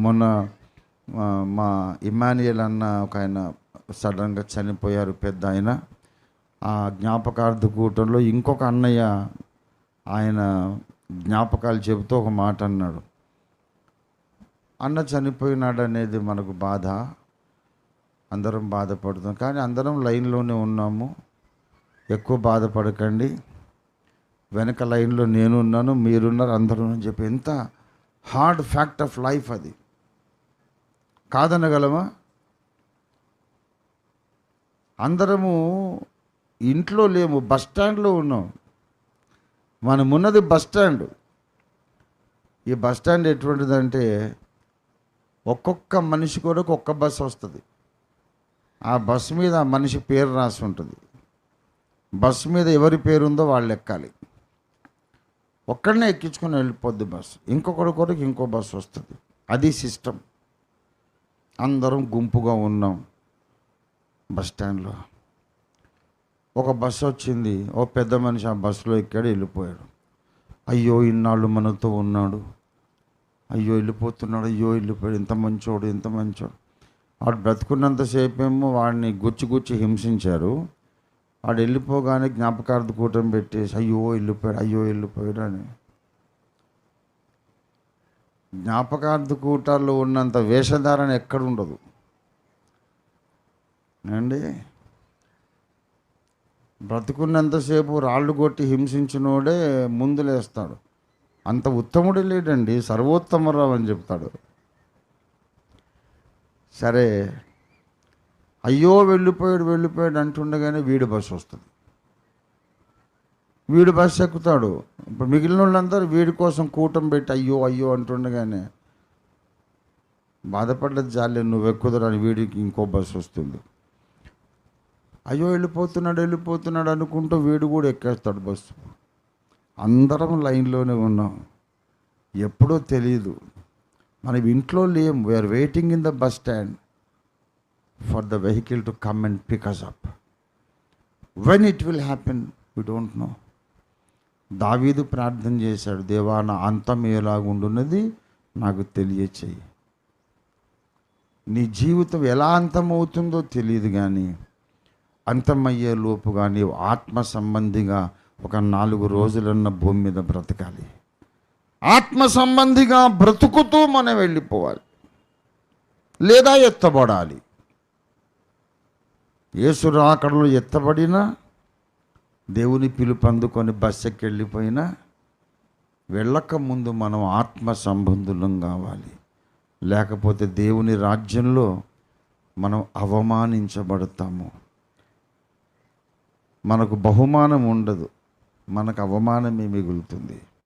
మొన్న మా ఇమానియల్ అన్న ఒక ఆయన సడన్గా చనిపోయారు పెద్ద ఆయన. ఆ జ్ఞాపకార్థ కూటంలో ఇంకొక అన్నయ్య ఆయన జ్ఞాపకాలు చెబుతూ ఒక మాట అన్నాడు. అన్న చనిపోయినాడు అనేది మనకు బాధ. అందరం బాధపడుతాం కానీ అందరం లైన్లోనే ఉన్నాము. ఎక్కువ బాధపడకండి. వెనక లైన్లో నేను ఉన్నాను మీరున్నారు అందరూ అని చెప్పి ఎంత హార్డ్ ఫ్యాక్ట్ ఆఫ్ లైఫ్ అది. కాదనగలమా? అందరము ఇంట్లో లేము బస్ స్టాండ్లో ఉన్నాం. మనమున్నది బస్ స్టాండ్. ఈ బస్ స్టాండ్ ఎటువంటిదంటే ఒక్కొక్క మనిషి కూడా ఒక్క బస్సు వస్తుంది. ఆ బస్సు మీద ఆ మనిషి పేరు రాసి ఉంటుంది. బస్సు మీద ఎవరి పేరు ఉందో వాళ్ళు ఎక్కాలి ఒక్కడనే ఎక్కించుకొని వెళ్ళిపోద్ది బస్సు ఇంకొకటి కూడా ఇంకో బస్సు వస్తుంది. అది సిస్టమ్. అందరం గుంపుగా ఉన్నాం బస్ స్టాండ్లో. ఒక బస్సు వచ్చింది ఓ పెద్ద మనిషి ఆ బస్సులో ఎక్కాడు వెళ్ళిపోయాడు. అయ్యో ఇన్నాళ్ళు మనతో ఉన్నాడు. అయ్యో వెళ్ళిపోతున్నాడు. అయ్యో వెళ్ళిపోయాడు. ఇంత మంచోడు ఇంత మంచోడు. వాడు బ్రతుకున్నంతసేపు ఏమో వాడిని గుచ్చి గుచ్చి హింసించారు. వాడు వెళ్ళిపోగానే జ్ఞాపకార్థ కూటం పెట్టేసి అయ్యో వెళ్ళిపోయాడు అయ్యో వెళ్ళిపోయాడు అని. జ్ఞాపకార్థ కూటాల్లో ఉన్నంత వేషధారణ ఎక్కడ ఉండదు అండి బ్రతుకున్నంతసేపు రాళ్ళు కొట్టి హింసించినోడే ముందులేస్తాడు. అంత ఉత్తముడు లేడండి సర్వోత్తమరావు అని చెప్తాడు. సరే అయ్యో వెళ్ళిపోయాడు వెళ్ళిపోయాడు అంటుండగానే వీడి బస్సు వస్తుంది. వీడు బస్సు ఎక్కుతాడు. ఇప్పుడు మిగిలిన వాళ్ళందరూ వీడి కోసం కూటం పెట్టి అయ్యో అయ్యో అంటుండగానే బాధపడ్డది జాలే నువ్వు ఎక్కుదరని వీడికి ఇంకో బస్సు వస్తుంది. అయ్యో వెళ్ళిపోతున్నాడు వెళ్ళిపోతున్నాడు అనుకుంటూ వీడు కూడా ఎక్కేస్తాడు బస్సు అందరం లైన్లోనే ఉన్నాం. ఎప్పుడో తెలియదు మనం ఇంట్లో లేం. We're waiting in the bus stand for the vehicle to come and pick us up when it will happen we don't know దావీదు ప్రార్థన చేశాడు దేవా నా అంతం ఎలాగుండున్నది నాకు తెలియచేయి. నీ జీవితం ఎలా అంతమవుతుందో తెలియదు కానీ అంతమయ్యే లోపుగా నీవు ఆత్మ సంబంధిగా ఒక నాలుగు రోజులన్న భూమి మీద బ్రతకాలి. ఆత్మ సంబంధిగా బ్రతుకుతూ మనం వెళ్ళిపోవాలి. లేదా ఎత్తబడాలి. యేసు రాకడలో ఎత్తబడినా దేవుని పిలుపు అందుకొని బస్సుకి వెళ్ళిపోయినా వెళ్ళక ముందు మనం ఆత్మ సంబంధులం కావాలి. లేకపోతే దేవుని రాజ్యంలో మనం అవమానించబడతాము. మనకు బహుమానం ఉండదు. మనకు అవమానమే మిగులుతుంది.